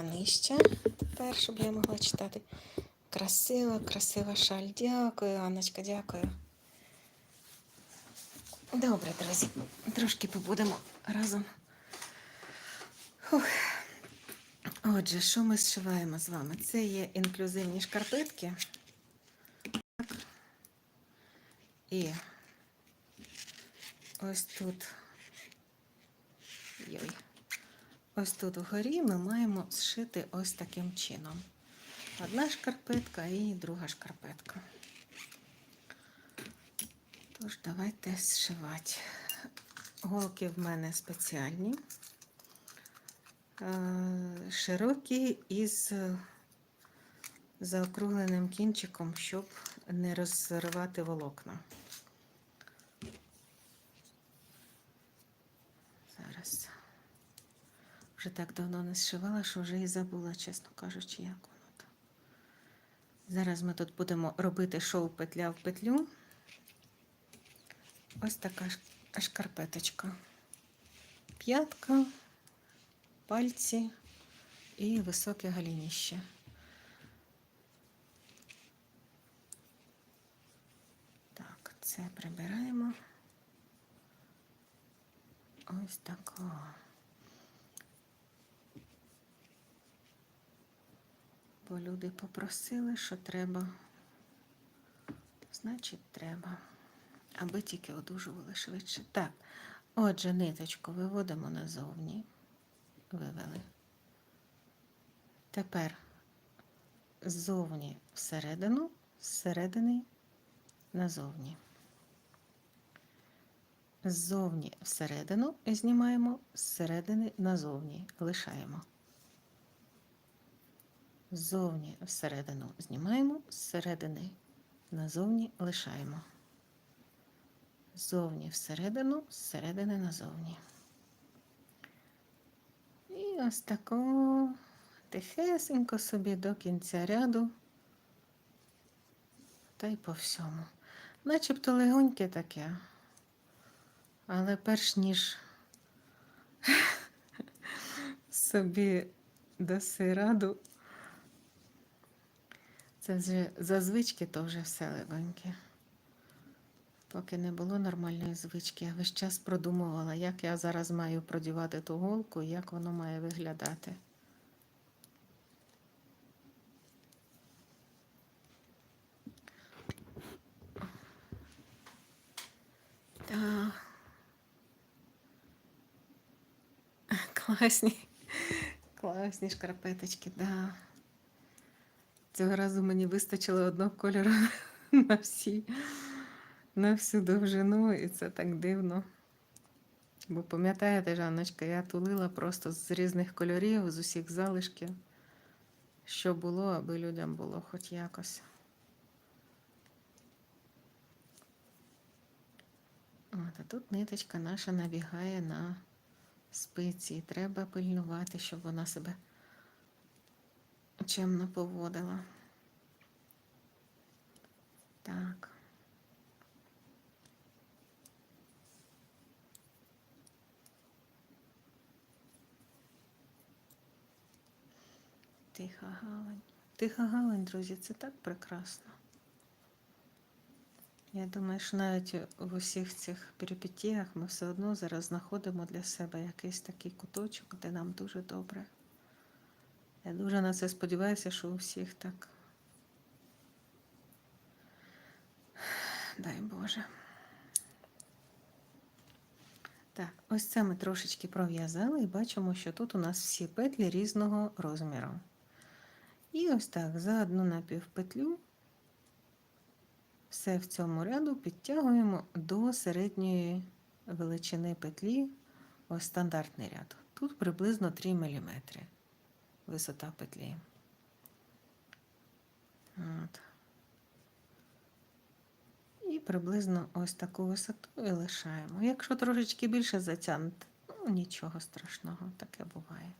трішечка нижче. Тепер, щоб я могла читати. Красива, красива шаль. Дякую, Анночка, дякую. Добре, друзі. Трошки побудемо разом. Фух. Отже, що ми зшиваємо з вами? Це є інклюзивні шкарпетки. Так. І ось тут. Йой. Ось тут вгорі ми маємо зшити ось таким чином. Одна шкарпетка і друга шкарпетка. Тож, давайте зшивати. Голки в мене спеціальні, е, широкі із заокругленим кінчиком, щоб не розривати волокна. Зараз. Вже так давно не зшивала, що вже і забула, чесно кажучи, як воно там. Зараз ми тут будемо робити шоу петля в петлю. Ось така шкарпеточка. П'ятка, пальці і високе голініще. Так, це прибираємо. Ось такого. Бо люди попросили, що треба. Значить, треба. Аби тільки одужували швидше. Так, отже, ниточку виводимо назовні. Вивели. Тепер ззовні всередину, зсередини назовні. Ззовні всередину знімаємо, зсередини назовні лишаємо. Ззовні всередину знімаємо, зсередини назовні лишаємо. Ззовні всередину, зсередини назовні. І ось тако тихесенько собі до кінця ряду. Та й по всьому. Начебто легоньке таке. Але перш ніж собі даси раду, це вже за звички, то вже все легоньке. Поки не було нормальної звички, я весь час продумувала, як я зараз маю продівати ту голку як воно має виглядати. Так. Класні. Класні шкарпеточки, да. Цього разу мені вистачило одного кольору на всі, на всю довжину, і це так дивно. Бо пам'ятаєте, Жанночка, я тулила просто з різних кольорів, з усіх залишків, що було, аби людям було хоч якось. От, а тут ниточка наша набігає на спиці. І треба пильнувати, щоб вона себе чемно поводила. Так. Тиха гавань. Тиха гавань, друзі, це так прекрасно. Я думаю, що навіть в усіх цих перипетіях ми все одно зараз знаходимо для себе якийсь такий куточок, де нам дуже добре. Я дуже на це сподіваюся, що у всіх так. Дай Боже. Так, ось це ми трошечки пров'язали і бачимо, що тут у нас всі петлі різного розміру. І ось так, за одну напівпетлю все в цьому ряду підтягуємо до середньої величини петлі, ось стандартний ряд. Тут приблизно 3 мм висота петлі. От. І приблизно ось таку висоту і лишаємо. Якщо трошечки більше затягнути, ну нічого страшного, таке буває.